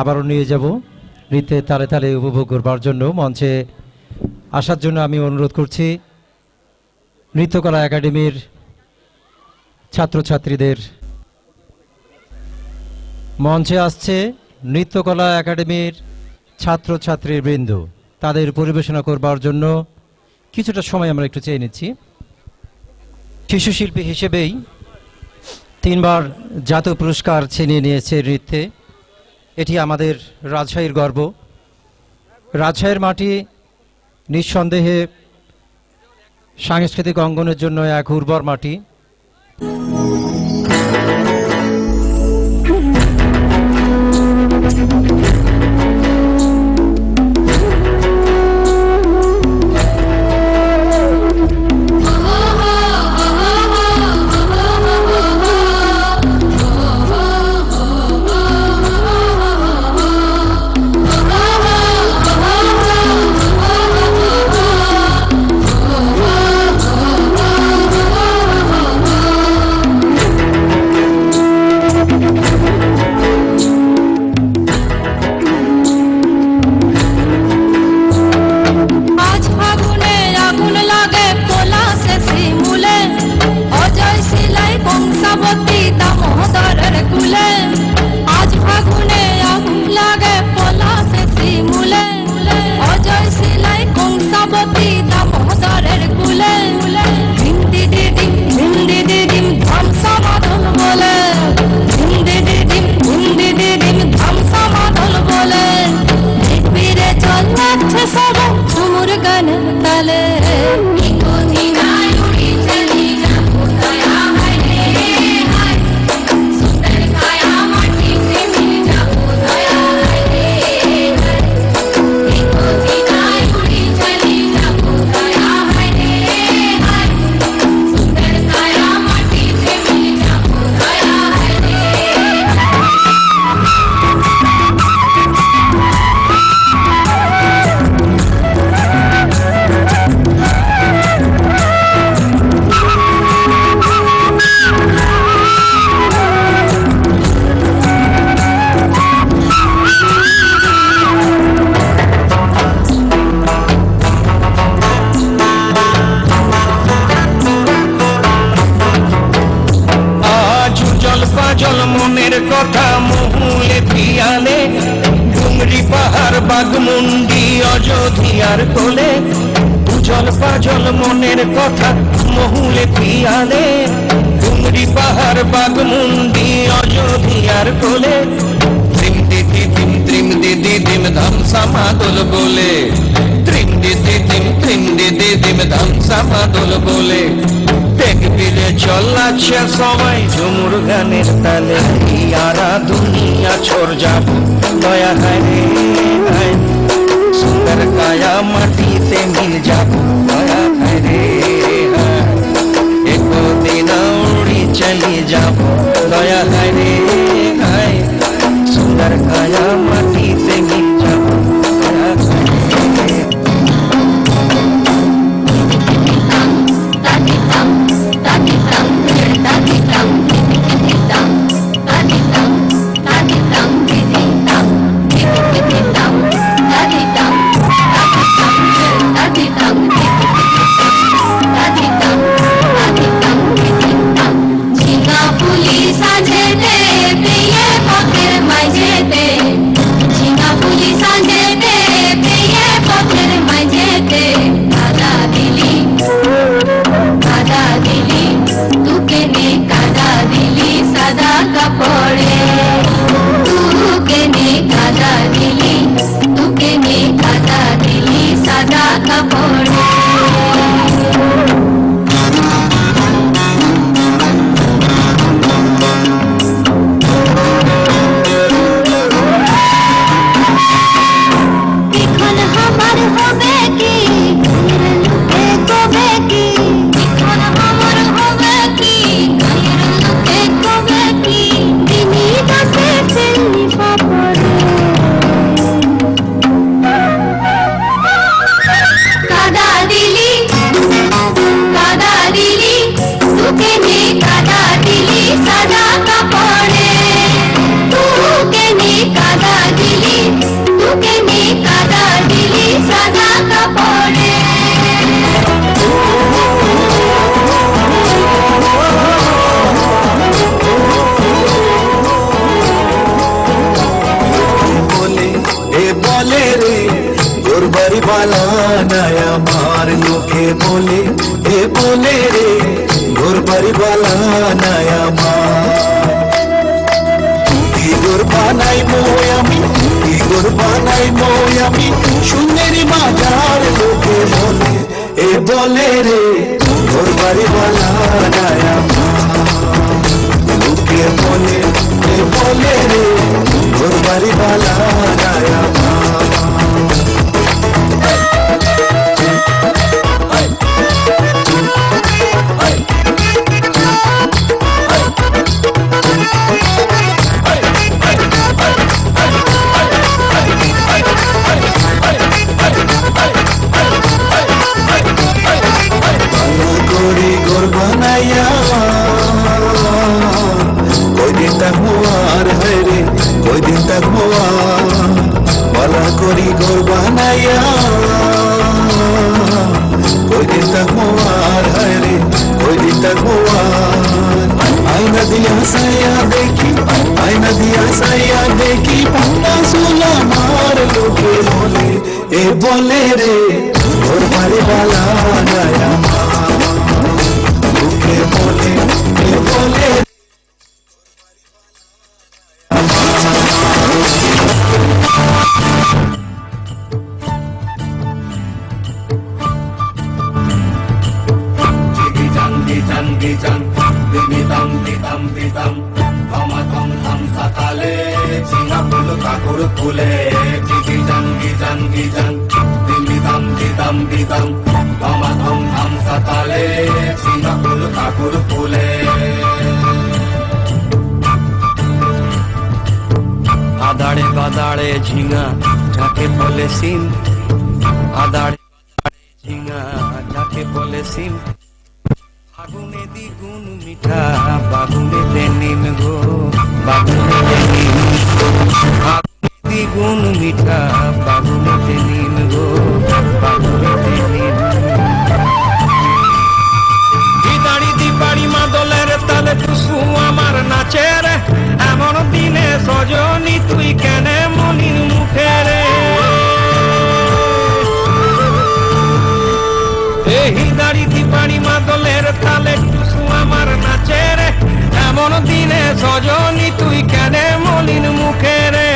আবারও নিয়ে যাব। নৃত্যে তালে তালে উপভোগ করবার জন্য মঞ্চে আসার জন্য আমি অনুরোধ করছি। নৃত্যকলা একাডেমির ছাত্রছাত্রীদের। মঞ্চে আসছে নৃত্যকলা একাডেমির ছাত্রছাত্রীর বৃন্দ। তাদের পরিবেশনা করবার জন্য কিছুটা সময় আমরা একটু চেয়ে নিচ্ছি। শিশু শিল্পী হিসেবেই তিনবার জাতীয় পুরস্কার ছিনিয়ে নিয়েছে নৃত্যে। এটি আমাদের রাজশাহীর গর্ব। রাজশাহীর মাটি নিঃসন্দেহে সাংস্কৃতিক অঙ্গনের জন্য এক উর্বর মাটি। ঝুমুর পাজল মনের কথা মহুলে পিয়ালে ডুংরি পাহাড় বাগমুন্ডি অযোধিয়ার কোলে উজল পাজল মনের কথা মহুলে পিয়ালে ডুংরি পাহাড় বাগমুন্ডি অযোধিয়ার কোলে, ত্রিম দিদি দিম ত্রিম দিদি দিম ধাম সামাদল বলে ত্রিম দিদি দিম ত্রিম দিদি দিম ধাম সামাদল বলে চলাচ্ছে সবাই ঝুমুর গানের তালে। ইয়ারা দুনিয়া ছোর যাব। দয়া হারে সুন্দর কায়া মাটিতে মিল যাব। দয়া হারে একদিন উড়ি চলি যাব। দয়া হায় বলে রে, ঘর নাই আমার বানাই আমি গোর বানাই আমি, সুন্দরী বাজার লোকে বলে, এ বলে রে, ঘর বালা নাই লোকে বলে, এ বলে রে, ঘর বালা নাই করি গোর বানাইয়া কয়দিন থাকব আর হরে কয়দিন থাকব আর আয়না দিয়া সাইয়া দেখি আয়না দিয়া সাইয়া দেখি পান্না সোলা মার লোকে বলে এ বলে রে ওর বাড়ি বালা গায়া লোকে বলে এ বলে আদাড়ে ঝিঙা, যাকে বলে সিম। আদাড়ে বাদাড়ে ঝিঙা, যাকে বলে সিম। আগুনে দ্বিগুণ মিঠা, বাগুনে নিম গো, বাগুনে নিম দ্বিগুণ মিঠা, বাগুনে নিম গো, বাগুনে নিম দিদাড়ি দিবাড়ি মাদলের তালে টুসু আমার নাচের, এমন দিনে সজনি তুই কেনে? মনির মুখে দাড়ি দাড়ি দিবাড়ি মাদলের তালে টুসু আমার নাচের। এমন দিনে সজনি তুই কেনে মলিন মুখে রে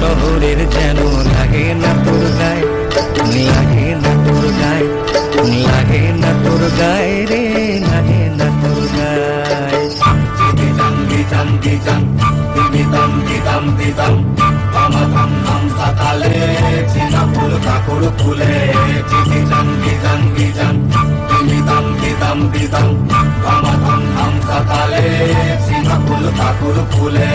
শহরের যেন লাগে না তোর গায়ে। লাগে না তোর গায়ে। লাগে না তোর গায়ে রে, লাগে না তোর গায়ে। চিতি জাঙ্গি জাঙ্গি জাং দিবি দম দিদম দিদম তম থম থম সকালে চিনা ফুল কাকুর ফুলে চিতি জাঙ্গি জাঙ্গি জাং দিবি দম দিদম দিদম তম থম থম চিনা ফুল কাকুর ফুলে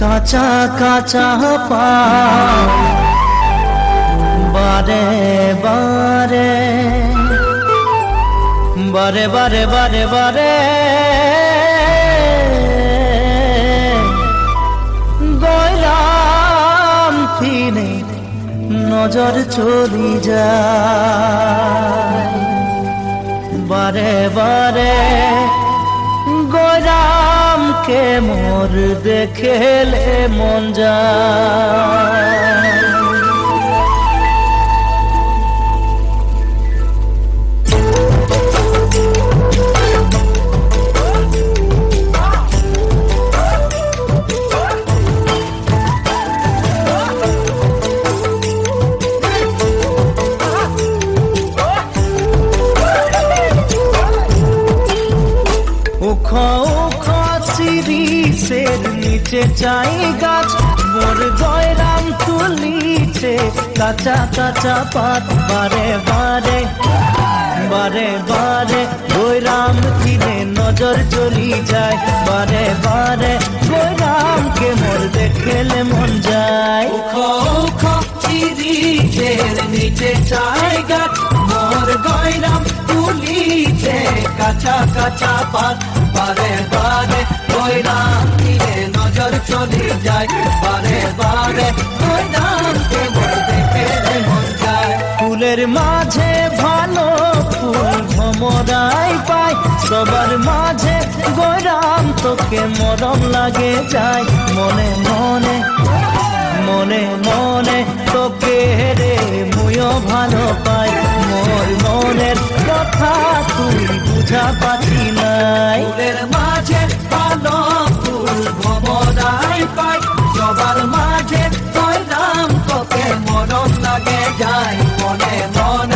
কাঁচা কাঁচা পা বারে বারে। বারে বারে বারে বারে। গয়রাম নজর চলি যায়। বারে বারে। তোকে মোর দেখেলে মন যায়। উখ উখ নিচে চাই গাছ, মোর গয়রাম তুলিছে, কাঁচা কাঁচা পাত, বারে বারে বারে বারে গৈরাম দিনে নজর চলি যায়, বারে বারে গৈরামকে মোর দেখেলে মন যায়। চিরিচের নিচে চাই গাছ, মোর গয়রাম তুলিছে, কাঁচা কাঁচা পাত, বারে বারে দিনে নজর চলি যায়, বারে বারে গৈরামকে মোর দেখেলে মন যায় ফুলের মাঝে ভালো ফুল ভমরাই পাই সবার মাঝে গৈরাম তোকে মরম লাগে যায়। মনে মনে মনে মনে তোকে রে মুয়ো ভালো পাই মোর মনের কথা তুই বুঝা পাচ্ছি নাই। মাঝে ভমরাই পাই সবার মাঝে দাম তোকে মরণ লাগে মনে মনে মনে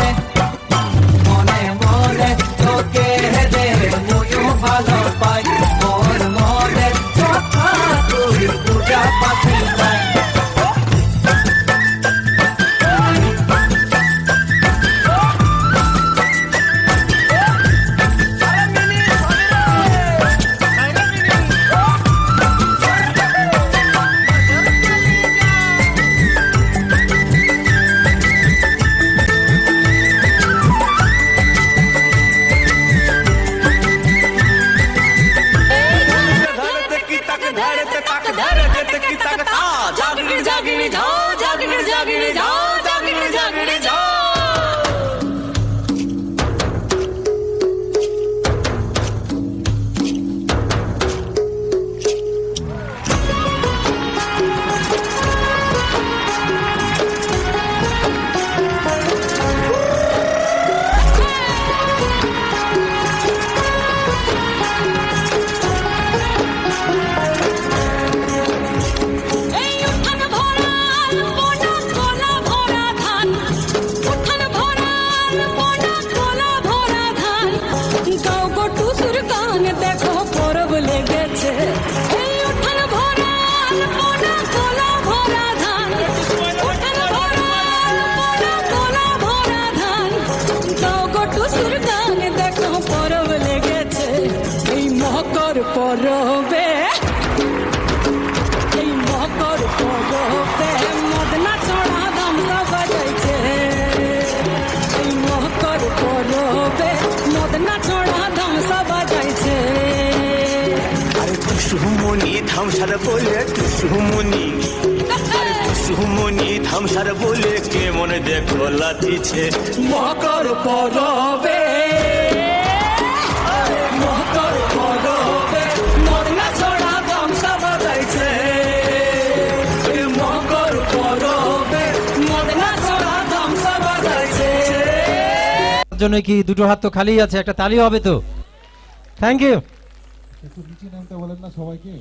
জাগির জাগির যাও জাগির জাগির পরবে। এই মকর পরবে। মদনা চড়া দাম বাজাইছে এই মকর পরবে। মদনা চড়া দাম বাজাইছে আরে টুসুমনি ধামসার বলে টুসুমনি টুসুমনি ধামসার বলে কে মনে দেখো লাতিছে মকর পরবে। জন্য কি দুটো হাত তো খালি আছে? একটা তালি হবে তো। থ্যাংক ইউ একটু নিচে নামতে বলেন না সবাইকে।